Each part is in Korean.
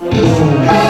가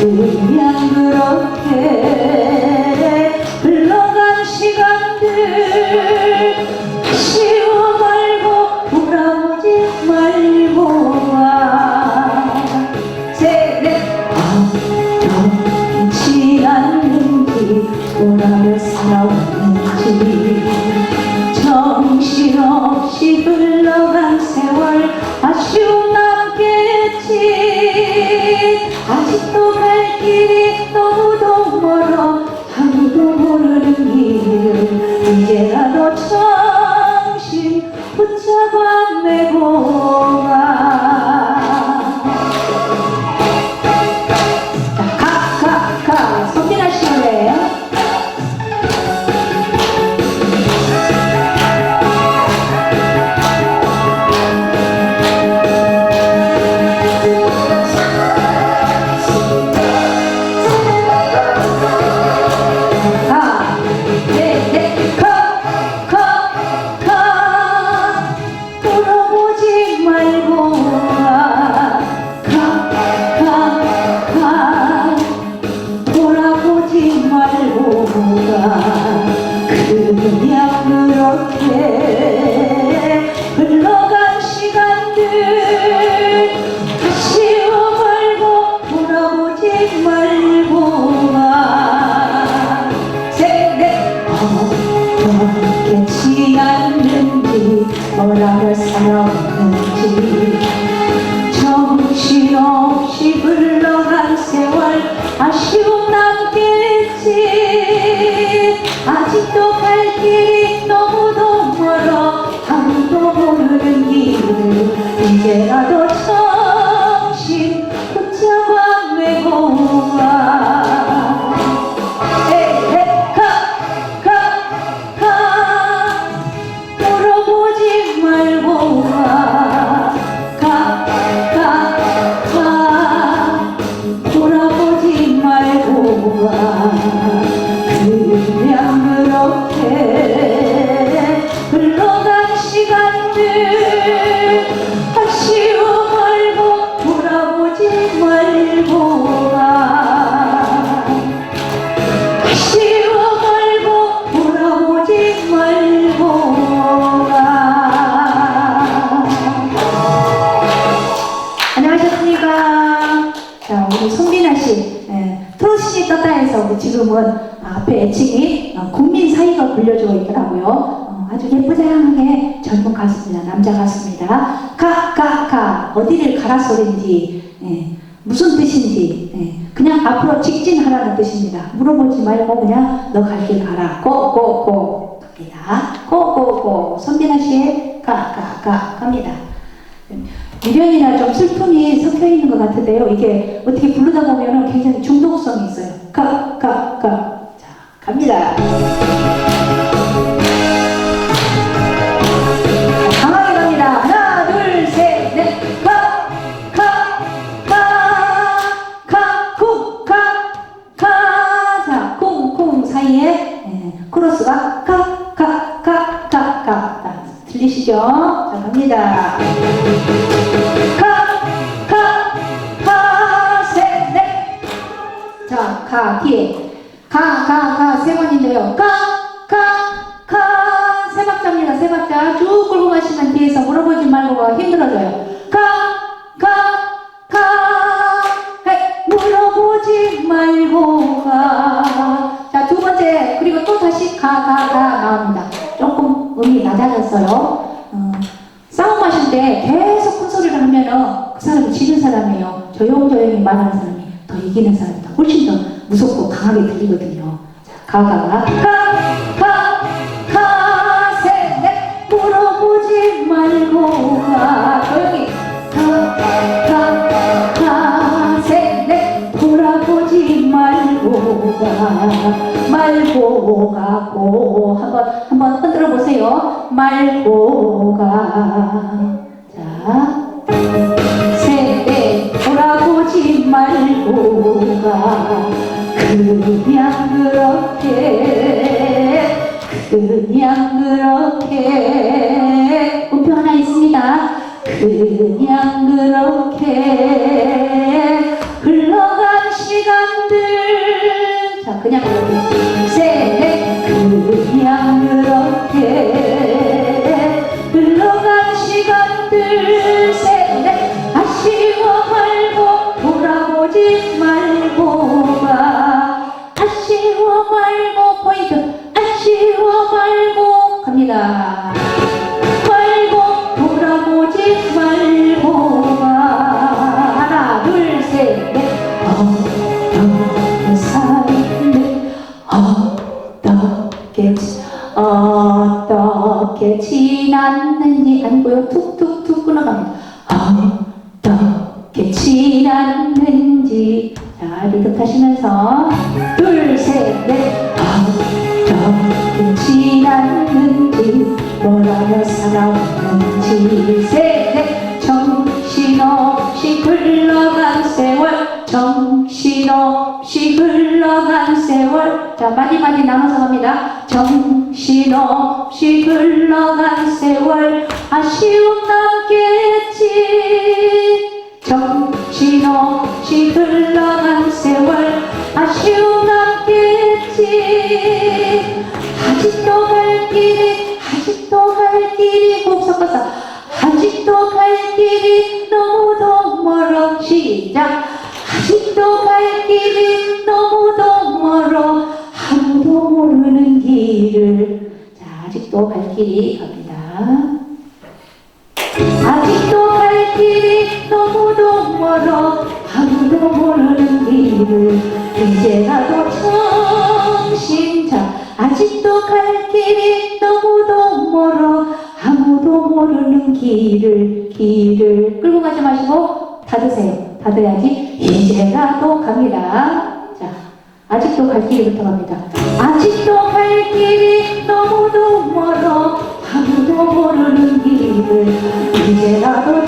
그냥 그렇게 씨 예, 트로시니 떴다에서 우리 지금은 앞에 애칭이 어, 국민 사이가 불려주고 있더라고요 어, 아주 예쁘장하게 젊은 가수입니다 남자 가수입니다 가 가 가 어디를 가라 소리인지 예, 무슨 뜻인지 예, 그냥 앞으로 직진하라는 뜻입니다. 물어보지 말고 그냥 너 갈 길 가라. 고 고 고 갑니다. 고 고 고 선빈아 씨의 가 가 가 갑니다. 미련이나 좀 슬픔이 섞여 있는 것 같은데요. 이게 어떻게 부르다 보면 굉장히 중독성이 있어요. 가 가 가. 자 갑니다. 말고 가. 자, 두 번째. 그리고 또 다시 가, 가, 가 나옵니다. 조금 음이 낮아졌어요. 어, 싸움 하실 때 계속 큰 소리를 하면은 그 사람이 지는 사람이에요. 조용조용히 말하는 사람이 더 이기는 사람이 더 훨씬 더 무섭고 강하게 들리거든요. 자, 가 가 가 자 세대 돌아보지 말고 가. 그냥 그렇게 그냥 그렇게. 우표 하나 있습니다. 그냥 그렇게. 흘러간 시간들. 자 그냥 그렇게. 세대 어떻게 지났는지 아니고요 툭툭툭 끊어갑니다. 어떻게 지났는지. 자 리듬 타시면서 둘 셋 넷. 어떻게 지났는지. 뭐라며 살아왔는지. 셋 넷. 정신없이 흘러간 세월. 정신없이 세월 자 많이 많이 나눠서 갑니다. 정신없이 흘러간 세월 아쉬움 남겠지 정신없이 흘러간 세월 아쉬움 남겠지 아직도 갈 길이 아직도 갈 길이 꼭 섞었어 아직도 갈 길이 너무도 멀어. 시작. 아직도 갈 길이 너무도 멀어 아직도 갈 길이 갑니다. 아직도 갈 길이 너무도 멀어 아무도 모르는 길을 이제라도 정신 차 아직도 갈 길이 너무도 멀어 아무도 모르는 길을 길을 끌고 가지 마시고 닫으세요. 닫아야지. 이제라도 갑니다. 자 아직도 갈 길이부터 갑니다. 아직도 갈 길이 너무도 멀어 아무도 모르는 길을 이제라도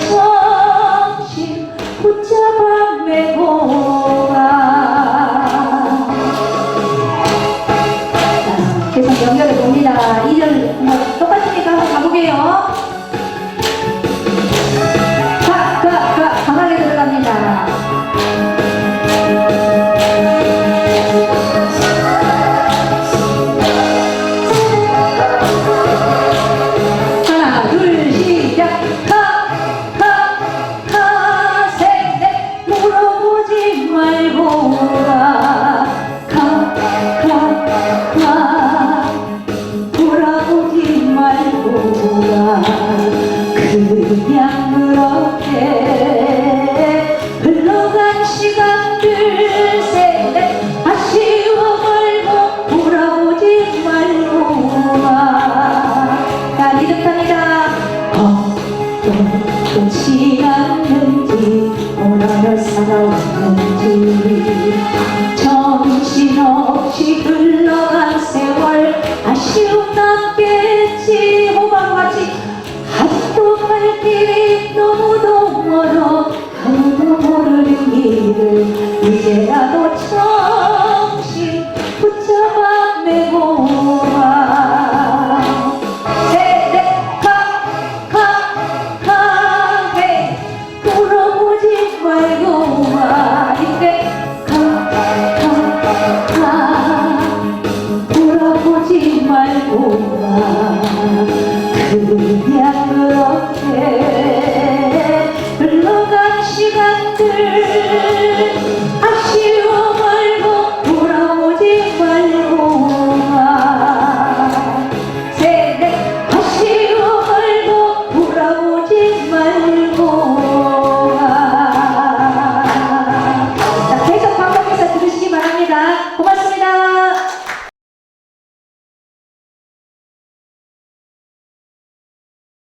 끝이 났는지 오늘을 살아왔는지. 정신없이 흘러간 세월 아쉬움 남겠지. 호박같이 아직도 길이 너무도 멀어 아무도 모르는 길을 이제라도